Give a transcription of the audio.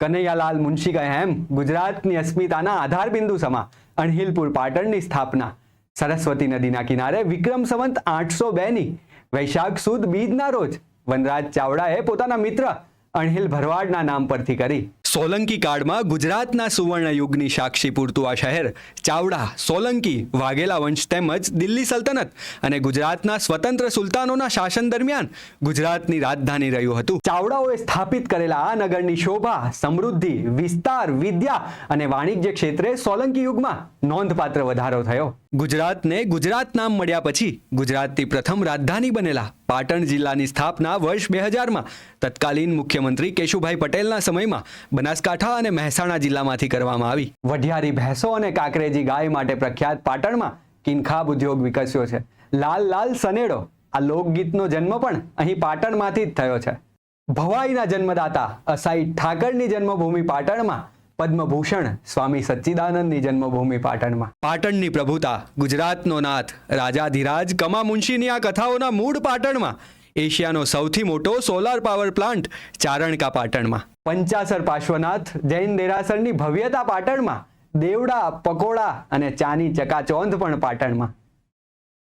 કનૈયાલાલ મુનશી કહે એમ ગુજરાતની અસ્મિતાના આધારબિંદુ સમા અણહિલપુર પાટણની સ્થાપના. સરસ્વતી નદીના કિનારે વિક્રમ સંવંત આઠસો બેની વૈશાખ સુદ બીજના રોજ વનરાજ ચાવડાએ પોતાના મિત્ર અણહિલ ભરવાડના નામ પરથી કરી સોલંકી કાળમાં ગુજરાતના સુવર્ણ યુગની સાક્ષી પૂરતું આ શહેર. ચાવડા, સોલંકી, વાઘેલા વંશ તેમજ દિલ્હી સલ્તનત અને ગુજરાતના સ્વતંત્ર સુલતાનોના શાસન દરમિયાન ગુજરાતની રાજધાની રહ્યું હતું. ચાવડાઓએ સ્થાપિત કરેલા આ નગરની શોભા, સમૃદ્ધિ, વિસ્તાર, વિદ્યા અને વાણિજ્ય ક્ષેત્રે સોલંકી યુગમાં નોંધપાત્ર વધારો થયો. ગુજરાતને ગુજરાત નામ મળ્યા પછી ગુજરાતની પ્રથમ રાજધાની બનેલા પાટણ જિલ્લાની સ્થાપના વર્ષ બે હજારમાં તત્કાલીન મુખ્યમંત્રી કેશુભાઈ પટેલના સમયમાં બનાસકાંઠા અને મહેસાણા જિલ્લામાંથી કરવામાં આવી. વઢિયારી ભેંસો અને કાંકરેજી ગાય માટે પ્રખ્યાત પાટણમાં કિનખાબ ઉદ્યોગ વિકસ્યો છે. લાલ લાલ સનેડો, આ લોકગીતનો જન્મ પણ અહીં પાટણમાંથી જ થયો છે. ભવાઈના જન્મદાતા અસાઈ ઠાકરની જન્મભૂમિ પાટણમાં પદ્મભૂષણ સ્વામી સચ્ચિદાનંદની જન્મભૂમિ પાટણમાં. પાટણની પ્રભુતા ગુજરાતનો નાથ રાજાધિરાજ કમા મુનશીની આ કથાઓના મૂળ પાટણમાં એશિયાનો સૌથી મોટો સોલાર પાવર પ્લાન્ટ ચારણકા પાટણમાં. પંચાસર પાર્શ્વનાથ જૈન દેરાસરની ભવ્યતા પાટણમાં દેવડા પકોડા અને ચાની ચકાચોંધ પણ પાટણમાં.